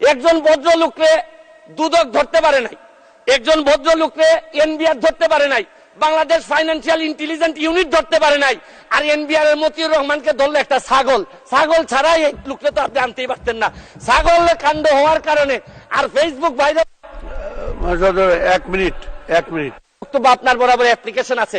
একজন ভদ্রলোকরে দুদক ধরতে পারে নাই। একজন ভদ্রলোকরে এনবিআর ধরতে পারে নাই। বাংলাদেশ ফাইন্যান্সিয়াল ইন্টেলিজেন্ট ইউনিট ধরতে পারে নাই। আর এনবিআর এর মতিউর রহমানকে ধরলে একটা ছাগল। ছাগল ছাড়াই এই লোককে তো আপনি আনতেই পারতেন না। ছাগল কাণ্ড হওয়ার কারণে আর ফেসবুক মাসাদ, এক মিনিট এক মিনিট। বক্তব্য আপনার বরাবর অ্যাপ্লিকেশন আছে।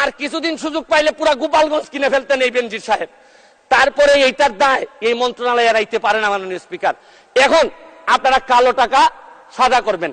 আর কিছুদিন সুযোগ পাইলে পুরা গোপালগঞ্জ কিনে ফেলতেন এই বেনজির সাহেব। তারপরে এইটার দায় এই মন্ত্রণালয় রাইতে পারে না, মাননীয় স্পিকার। এখন আপনারা কালো টাকা সাদা করবেন।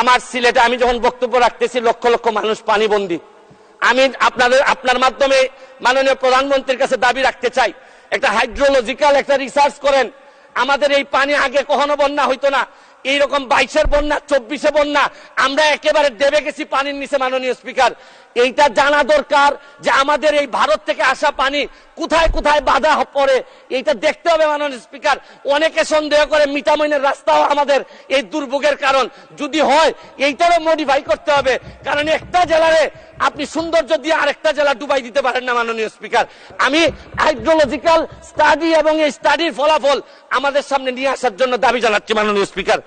আমার সিলেটে আমি যখন বক্তব্য রাখতেছি, লক্ষ লক্ষ মানুষ পানিবন্দী। আমি আপনাদের, আপনার মাধ্যমে মাননীয় প্রধানমন্ত্রীর কাছে দাবি রাখতে চাই। একটা হাইড্রোলজিক্যাল একটা রিসার্চ করেন। আমাদের এই পানি আগে কখনো বন্যা হইতো না। এইরকম বাইশের বন্যা, চব্বিশে বন্যা, আমরা একেবারে দেবে গেছি পানির নিচে মাননীয় স্পিকার। এইটা জানা দরকার যে আমাদের এই ভারত থেকে আসা পানি কোথায় কোথায় বাধা পড়ে, এইটা দেখতে হবে মাননীয় স্পিকার। অনেকে সন্দেহ করে মিটামইনের রাস্তাও আমাদের এই দুর্ভোগের কারণ। যদি হয়, এইটারও মডিফাই করতে হবে। কারণ একটা জেলারে আপনি সৌন্দর্য দিয়ে আরেকটা জেলা ডুবাই দিতে পারেন না, মাননীয় স্পিকার। আমি হাইড্রোলজিক্যাল স্টাডি এবং এই স্টাডির ফলাফল আমাদের সামনে নিয়ে আসার জন্য দাবি জানাচ্ছি, মাননীয় স্পিকার।